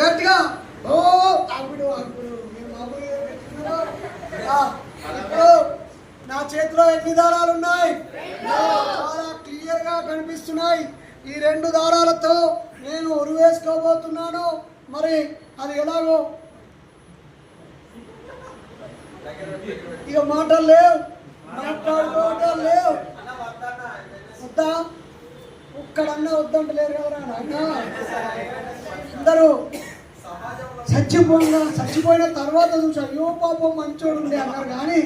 గట్టిగా ఓ ఇప్పుడు నా చేతిలో ఎన్ని దారాలు ఉన్నాయి? చాలా క్లియర్గా కనిపిస్తున్నాయి. ఈ రెండు దారాలతో నేను ఉరువేసుకోబోతున్నాను. మరి అది ఎలాగో? ఇక మాటలు లేవు. మాట్లాడుకోవటం లేవు. వద్దా? ఒక్కడన్నా వద్దంటలేరు కదా నాయన. అందరూ చచ్చిపోయిన చచ్చిపోయిన తర్వాత చూసి అయ్యో పాపం మంచోడు ఉండే అన్నారు. కానీ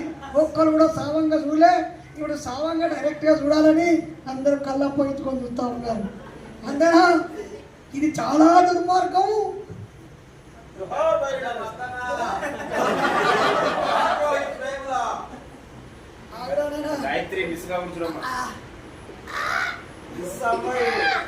ఒక్కరు కూడా సావంగా చూడలే. ఇప్పుడు సావంగా డైరెక్ట్గా చూడాలని అందరూ కళ్ళప్ప ఎత్తుకొని చూస్తూ ఉన్నారు. అందరా ఇది చాలా దుర్మార్గం? గాయత్రి మిస్గా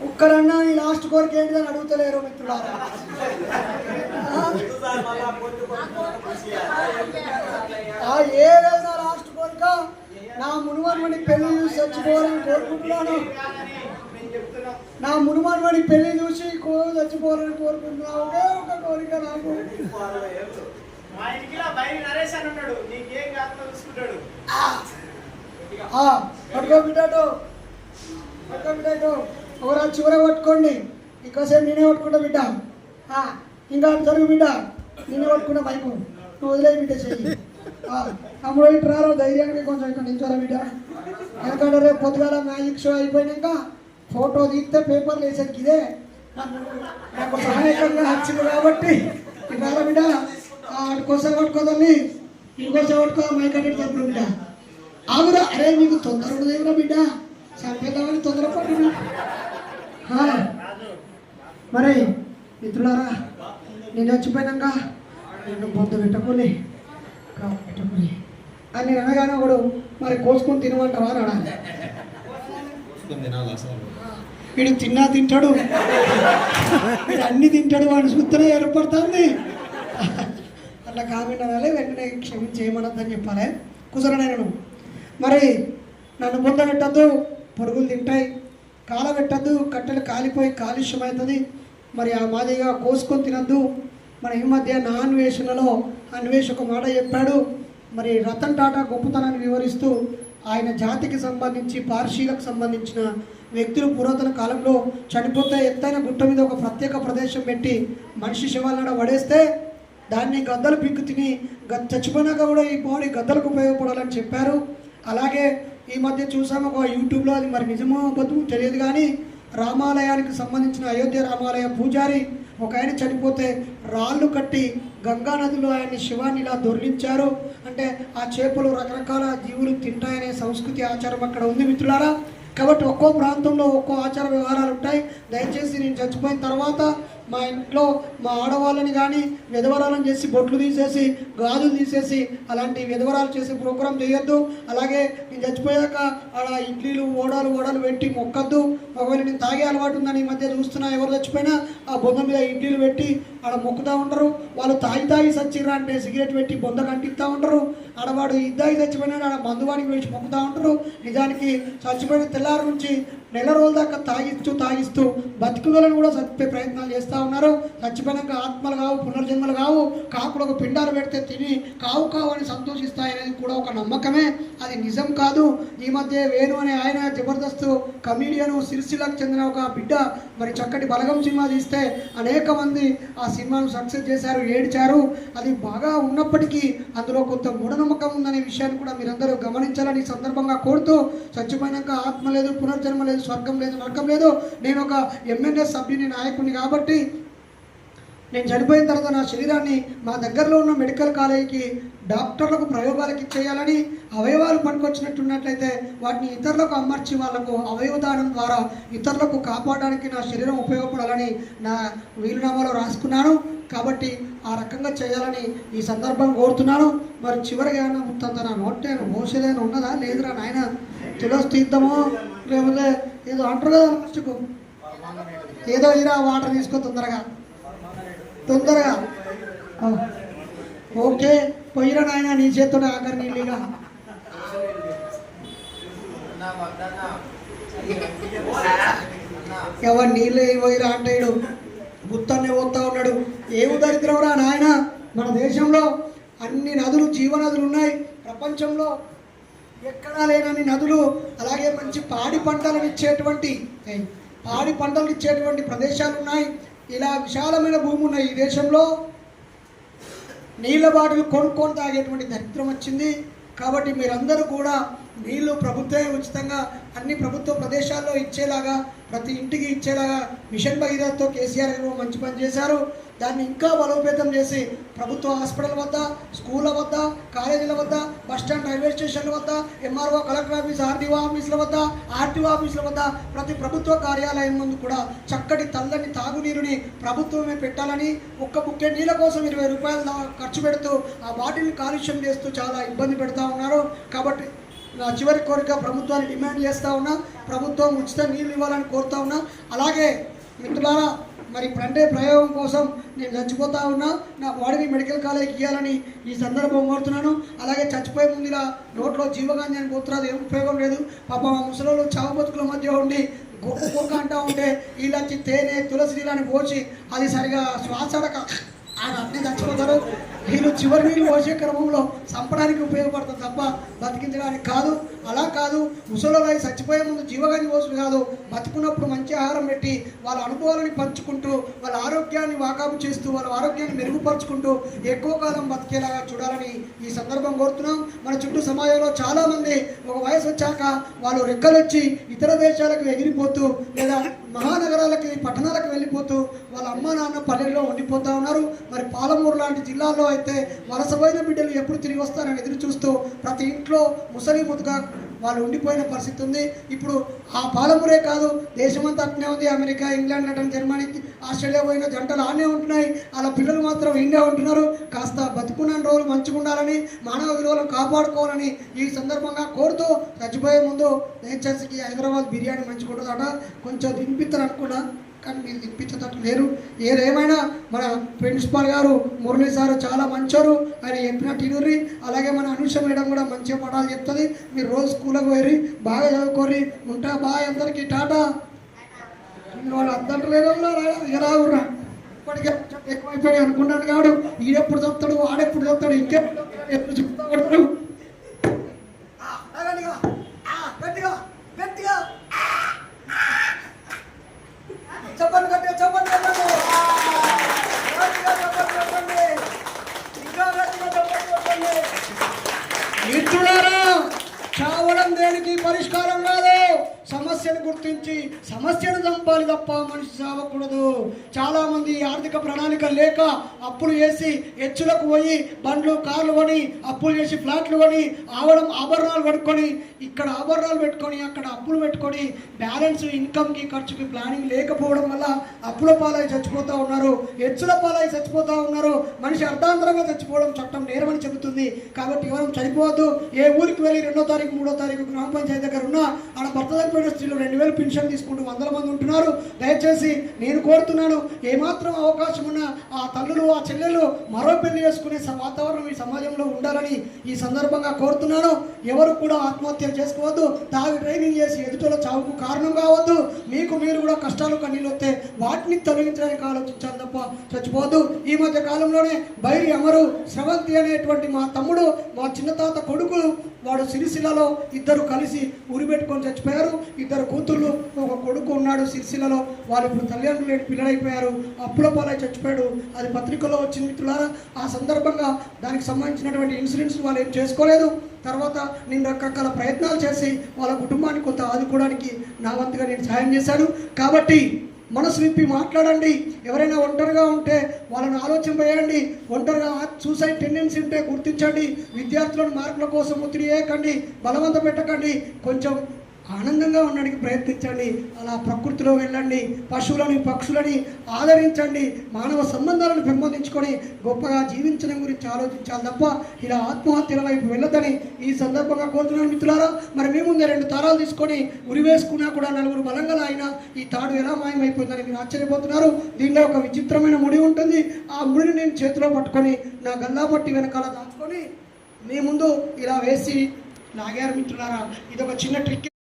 ఒక్కరన్నా ఈ లాస్ట్ కోరిక ఏంటిదని అడుగుతలేరు మిత్రులారా. ఆ ఏదైనా లాస్ట్ కోరిక నా మునుమనుమని పెళ్ళి చూసి చచ్చిపోవాలని కోరుకుంటున్నాను. నా మునుమనుమని పెళ్ళి చూసి కో చచ్చిపోవాలని కోరుకుంటున్నాను ఒకే ఒక కోరిక నాకు. మా ఇంటికి బయట నరేష్ అని ఉన్నాడు. నీకేం కాకుండా చూసుకుంటాడు. ఆ, పట్టుకో బిడ్డతో. పట్టుకో బిడ్డతో. ఎవరు చివర పట్టుకోండి ఇంకోసేపు నేనే పట్టుకుంటా బిడ్డ. ఇంకా జరుగు బిడ్డ. నేనే పట్టుకున్నా మైకు నువ్వు వదిలే బిడ్డ చెయ్యి. ఆ, తమ్ముడు ధైర్యానికి కొంచెం ఇక్కడ నిల్చోరా బిడ్డ. ఎందుకంటే రేపు పొద్దుగాల మ్యాజిక్ షో అయిపోయినాక ఫోటో తీస్తే పేపర్లు వేసేకి ఇదే. నాకు సహాయకంగా నచ్చింది కాబట్టి ఇటు బిడ్డ? అటుకోసం పట్టుకోదండి ఇంకోసం పట్టుకో మైకట్టి తప్పుడు బిడ్డ. ఆగురా. అరే మీకు తొందర ఉండదేమిరా బిడ్డ? చంపేద్దామని తొందర పడుతున్నా మరి మిత్రులారా నేను చచ్చిపోయినాక నేను పొద్దు పెట్టుకొని కాపు పెట్టుకొని అని నేను అనగానే కూడా మరి కోసుకొని తినమంటావా? అని అడాలి వీడు తిన్నా తింటాడు. వీడు అన్ని తింటాడు వాడు సూత్రం ఏర్పడుతుంది. అట్లా అనాలి వెంటనే క్షమించేయమనద్దని చెప్పాలి. కుసరనైనను మరి నన్ను ముంద పెట్టద్దు పొరుగులు తింటాయి. కాలబెట్టద్దు కట్టెలు కాలిపోయి కాలుష్యం అవుతుంది మరి ఆ మాదిరిగా కోసుకొని తినద్దు. మన ఈ మధ్య నా అన్వేషణలో అన్వేష్ ఒక మాట చెప్పాడు. మరి రతన్ టాటా గొప్పతనాన్ని వివరిస్తూ ఆయన జాతికి సంబంధించి పార్షీలకు సంబంధించిన వ్యక్తులు పురాతన కాలంలో చనిపోతే ఎత్తైన గుట్ట మీద ఒక ప్రత్యేక ప్రదేశం పెట్టి మనిషి శవాలను పడేస్తే దాన్ని గద్దలు పిక్కు తిని గ- చచ్చిపోయినాక కూడా ఈ బాడీ గద్దలకు ఉపయోగపడాలని చెప్పారు. అలాగే ఈ మధ్య చూసాము ఒక యూట్యూబ్లో అది మరి నిజమో అబద్ధమో తెలియదు కానీ రామాలయానికి సంబంధించిన అయోధ్య రామాలయ పూజారి ఒక ఆయన చనిపోతే రాళ్ళు కట్టి గంగా నదిలో ఆయన్ని శివాన్ని ఇలా దొరిలించారు. అంటే ఆ చేపలు రకరకాల జీవులు తింటాయనే సంస్కృతి ఆచారం అక్కడ ఉంది మిత్రులారా. కాబట్టి ఒక్కో ప్రాంతంలో ఒక్కో ఆచార వ్యవహారాలు ఉంటాయి. దయచేసి నేను చచ్చిపోయిన తర్వాత మా ఇంట్లో మా ఆడవాళ్ళని కానీ విధవరాలను చేసి బొట్లు తీసేసి గాజులు తీసేసి అలాంటి విధవరాలు చేసే ప్రోగ్రాం చేయొద్దు. అలాగే నేను చచ్చిపోయాక ఆడ ఇడ్లీలు ఓడాలు ఓడాలు పెట్టి మొక్కద్దు. ఒకవేళ నేను తాగే అలవాటు ఉందని ఈ మధ్య చూస్తున్నా ఎవరు చచ్చిపోయినా ఆ బొంద మీద ఇడ్లీలు పెట్టి ఆడ మొక్కుతూ ఉంటారు వాళ్ళు తాగి తాగి చచ్చిరా అంటే సిగరెట్ పెట్టి బొంద కంటిస్తూ ఉంటారు ఆడవాడు ఇద్దాయి చచ్చిపోయినా ఆడ మందువానికి వేసి మొక్కుతూ ఉంటారు నిజానికి చచ్చిపోయిన తెల్లారి నుంచి నెల రోజుల దాకా తాగిస్తూ తాగిస్తూ బతుకులను కూడా చచ్చిపోయే ప్రయత్నాలు చేస్తూ ఉన్నారు. చచ్చిపోయినాక ఆత్మలు కావు పునర్జన్మలు కావు. కాకులకు పిండాలు పెడితే తిని కావు కావు అని సంతోషిస్తాయనేది కూడా ఒక నమ్మకమే. అది నిజం కాదు. ఈ మధ్య వేణు అనే ఆయన జబర్దస్త్ కమీడియన్ సిరిసిల్లకు చెందిన ఒక బిడ్డ మరి చక్కటి బలగం సినిమా తీస్తే అనేక మంది ఆ సినిమాను సక్సెస్ చేశారు ఏడ్చారు. అది బాగా ఉన్నప్పటికీ అందులో కొంత మూఢనమ్మకం ఉందనే విషయాన్ని కూడా మీరందరూ గమనించాలని సందర్భంగా కోరుతూ చచ్చిపోయినాక ఆత్మ లేదు పునర్జన్మ లేదు స్వర్గం లేదు నరకం లేదు. నేను ఒక ఎంఎన్ఎస్ సభ్యుని నాయకుడిని కాబట్టి నేను చనిపోయిన తర్వాత నా శరీరాన్ని మా దగ్గరలో ఉన్న మెడికల్ కాలేజీకి డాక్టర్లకు ప్రయోగాలకి చేయాలని అవయవాలు పనికొచ్చినట్టున్నట్లయితే వాటిని ఇతరులకు అమర్చి వాళ్ళకు అవయవదానం ద్వారా ఇతరులకు కాపాడడానికి నా శరీరం ఉపయోగపడాలని నా వీలునామాలో రాసుకున్నాను. కాబట్టి ఆ రకంగా చేయాలని ఈ సందర్భం కోరుతున్నాను. మరి చివరిగా ఏమైనా ముత్తంత నా నోటేను మోసేదైనా ఉన్నదా? లేదురా నాయన. తులసి తీద్దామో లేకపోతే ఏదో అంటారు కదా లాస్ట్కు ఏదో ఇరా వాటర్ తీసుకో తొందరగా. తొందరగా. ఓకే. పోయిరా నాయన నీ చేతుడు ఆఖరి నీళ్ళుగా. ఎవరు నీళ్ళు పోయిరా అంటాడు గుత్తన్నే పోతా ఉన్నాడు. ఏమి దరిద్రంరా నాయన? మన దేశంలో అన్ని నదులు జీవనదులు ఉన్నాయి. ప్రపంచంలో ఎక్కడా లేనన్ని నదులు అలాగే మంచి పాడి పంటలను ఇచ్చేటువంటి పాడి పంటలు ఇచ్చేటువంటి ప్రదేశాలు ఉన్నాయి. ఇలా విశాలమైన భూమి ఉన్నాయి ఈ దేశంలో. నీళ్ళ బాటిల్ కొనుక్కొని తాగేటువంటి దరిద్రం వచ్చింది. కాబట్టి మీరందరూ కూడా నీళ్ళు ప్రభుత్వమే ఉచితంగా అన్ని ప్రభుత్వ ప్రదేశాల్లో ఇచ్చేలాగా ప్రతి ఇంటికి ఇచ్చేలాగా మిషన్ భగీరథతో కేసీఆర్ గారు మంచి పని చేశారు. దాన్ని ఇంకా బలోపేతం చేసి ప్రభుత్వ హాస్పిటల్ వద్ద స్కూళ్ళ వద్ద కాలేజీల వద్ద బస్ స్టాండ్ రైల్వే స్టేషన్ల వద్ద ఎంఆర్ఓ కలెక్టర్ ఆఫీస్ ఆర్టీఓ ఆఫీసుల వద్ద ఆర్టీఓ ఆఫీసుల వద్ద ప్రతి ప్రభుత్వ కార్యాలయం ముందు కూడా చక్కటి తల్లని తాగునీరుని ప్రభుత్వమే పెట్టాలని ఒక్క బుక్కెట్ నీళ్ళ కోసం ఇరవై రూపాయలు ఖర్చు పెడుతూ ఆ బాటిల్ని కాలుష్యం చేస్తూ చాలా ఇబ్బంది పెడతా ఉన్నారు. కాబట్టి నా చివరి కోరిక ప్రభుత్వాన్ని డిమాండ్ చేస్తూ ఉన్నా ప్రభుత్వం ఉచిత నీళ్ళు ఇవ్వాలని కోరుతా ఉన్నా. అలాగే మిత్రులారా మరి ఇప్పుడంటే ప్రయోగం కోసం నేను చచ్చిపోతా ఉన్నా నా బాడీని మెడికల్ కాలేజ్కి ఇవ్వాలని ఈ సందర్భం కోరుతున్నాను. అలాగే చచ్చిపోయే ముందు నోట్లో జీవగాంధీ అని పోతున్నారు ఏం ఉపయోగం లేదు. పాప మా ముసలోళ్ళు చావు బతుకుల మధ్య ఉండి గొప్ప గొప్ప అంటూ ఉంటే వీళ్ళొచ్చి తేనె తులసి నీళ్ళని పోసి అది సరిగా శ్వాసడక ఆయన అన్నీ చచ్చిపోతారు. వీళ్ళు చివరి నీళ్ళు పోసే క్రమంలో చంపడానికి ఉపయోగపడుతుంది తప్ప బతికించడానికి కాదు. అలా కాదు. ముసలోళ్ళు చచ్చిపోయే ముందు జీవగాని పోసుడు కాదు. బతుకున్నప్పుడు మంచి ఆహారం పెట్టి వాళ్ళ అనుభవాలని పంచుకుంటూ వాళ్ళ ఆరోగ్యాన్ని వాకాపు చేస్తూ వాళ్ళ ఆరోగ్యాన్ని మెరుగుపరుచుకుంటూ ఎక్కువ కాలం బతికేలాగా చూడాలని ఈ సందర్భం కోరుతున్నాం. మన చుట్టూ సమాజంలో చాలామంది ఒక వయసు వచ్చాక వాళ్ళు రెక్కలొచ్చి ఇతర దేశాలకు ఎగిరిపోతూ లేదా మహానగరాలకి పట్టణాలకు వెళ్ళిపోతూ వాళ్ళ అమ్మ నాన్న పల్లెల్లో ఉండిపోతూ ఉన్నారు. మరి పాలమూరు లాంటి జిల్లాల్లో అయితే వలసపోయిన బిడ్డలు ఎప్పుడు తిరిగి వస్తారని ఎదురు చూస్తూ ప్రతి ఇంట్లో ముసలి ముదుగా వాళ్ళు ఉండిపోయిన పరిస్థితి ఉంది. ఇప్పుడు ఆ పాలమురే కాదు దేశమంతా అట్నే ఉంది. అమెరికా ఇంగ్లాండ్ లటన్ జర్మనీ ఆస్ట్రేలియా పోయిన జంటలు ఆనే ఉంటున్నాయి. వాళ్ళ పిల్లలు మాత్రం ఇండియా ఉంటున్నారు. కాస్త బతుకున్న రోజులు మంచిగా ఉండాలని మానవ విలువలను కాపాడుకోవాలని ఈ సందర్భంగా కోరుతూ చచ్చిపోయే ముందు నేచర్స్కి హైదరాబాద్ బిర్యానీ మంచిగా ఉంటుందట కొంచెం తినిపిస్తారు అనుకున్నా కానీ మీరు తినిపించేటట్టు లేరు. ఏదేమైనా మన ప్రిన్సిపాల్ గారు మురళి సార్ చాలా మంచోరు. ఆయన చెప్పినట్టు ఇనుర్రి అలాగే మన అనుష మేడం కూడా మంచిగా పడాలు చెప్తుంది. మీరు రోజు స్కూల్కి పోయి బాగా చదువుకోరి ఉంటా బాయ్ అందరికీ. టాటా. వాళ్ళు అద్దంటలేదు ఎలా ఉర్రా ఇప్పటికే ఎక్కువైపోయాడు అనుకున్నాను కాడు ఈడెప్పుడు చెప్తాడు వాడెప్పుడు చెప్తాడు ఇంకెప్పుడు ఎప్పుడు eso అవ్వకూడదు చాలా మంది ఆర్థిక ప్రణాళిక లేక అప్పులు చేసి హెచ్చులకు పోయి బండ్లు కార్లు కొని అప్పులు చేసి ఫ్లాట్లు కొని ఆవడం ఆభరణాలు పెట్టుకొని ఇక్కడ ఆభరణాలు పెట్టుకొని అక్కడ అప్పులు పెట్టుకొని బ్యాలెన్స్ ఇన్కమ్కి ఖర్చుకి ప్లానింగ్ లేకపోవడం వల్ల అప్పుల పాలై చచ్చిపోతూ ఉన్నారు. హెచ్చుల పాలై చచ్చిపోతూ ఉన్నారు. మనిషి అర్ధాంతరంగా చచ్చిపోవడం చట్టం నేరమని చెబుతుంది. కాబట్టి ఎవరు చనిపోవద్దు. ఏ ఊరికి వెళ్ళి రెండో తారీఖు మూడో తారీఖు గ్రామ పంచాయతీ దగ్గర ఉన్నా ఆడ భర్త చనిపోయిన స్త్రీలు రెండు వేలు పెన్షన్ తీసుకుంటూ వందల మంది ఉంటున్నారు. దయచేసి నేను కోరుతున్నాను ఏమాత్రం అవకాశం ఉన్నా ఆ తల్లులు ఆ చెల్లెలు మరో పెళ్ళి చేసుకునే వాతావరణం ఈ సమాజంలో ఉండాలని ఈ సందర్భంగా కోరుతున్నాను. ఎవరు కూడా ఆత్మహత్యలు చేసుకోవద్దు. తాగి డ్రైవింగ్ చేసి ఎదుటలో చావుకు కారణం కావద్దు. మీకు మీరు కూడా కష్టాలు కన్నీళ్ళు వస్తే వాటిని తొలగించడానికి ఆలోచించాలి తప్ప చచ్చిపోవద్దు. ఈ మధ్య కాలంలోనే బైరి అమరు శ్రవంతి అనేటువంటి మా తమ్ముడు మా చిన్న తాత కొడుకు వాడు సిరిసిల్లలో ఇద్దరు కలిసి ఉరిపెట్టుకొని చచ్చిపోయారు. ఇద్దరు కూతుళ్ళు ఒక కొడుకు ఉన్నాడు సిరిసిల్లలో. వాళ్ళు ఇప్పుడు కళ్యాణ్ లేని పిల్లలైపోయారు అప్పుల పాలై చచ్చిపోయాడు. అది పత్రికలో వచ్చింది మిత్రులారా. ఆ సందర్భంగా దానికి సంబంధించినటువంటి ఇన్సూరెన్స్ వాళ్ళు ఏం చేసుకోలేదు. తర్వాత నేను రకరకాల ప్రయత్నాలు చేసి వాళ్ళ కుటుంబాన్ని కొంత ఆదుకోవడానికి నా వంతుగా నేను సహాయం చేశాను. కాబట్టి మనసు విప్పి మాట్లాడండి. ఎవరైనా ఒంటరిగా ఉంటే వాళ్ళని ఆలోచన వేయండి ఒంటరిగా సూసైడ్ టెండెన్సీ ఉంటే గుర్తించండి. విద్యార్థులను మార్కుల కోసం ఒత్తిడి చేయకండి. బలవంత పెట్టకండి. కొంచెం ఆనందంగా ఉండడానికి ప్రయత్నించండి. అలా ప్రకృతిలో వెళ్ళండి పశువులని పక్షులని ఆదరించండి మానవ సంబంధాలను పెంపొందించుకొని గొప్పగా జీవించడం గురించి ఆలోచించాలి తప్ప ఇలా ఆత్మహత్యల వైపు వెళ్ళొద్దని ఈ సందర్భంగా కోరుతున్నాను మిత్రులారా. మరి మీ ముందే రెండు తారాలు తీసుకొని ఉరి వేసుకున్నా కూడా నలుగురు బలంగా అయినా ఈ తాడు ఎలా మాయమైపోయిందని మీరు ఆశ్చర్యపోతున్నారు. దీనిలో ఒక విచిత్రమైన ముడి ఉంటుంది. ఆ ముడిని నేను చేతిలో పట్టుకొని నా గల్లా పట్టి వెనకాల దాచుకొని మీ ముందు ఇలా వేసి లాగారు మిత్రులారా. ఇది ఒక చిన్న ట్రిక్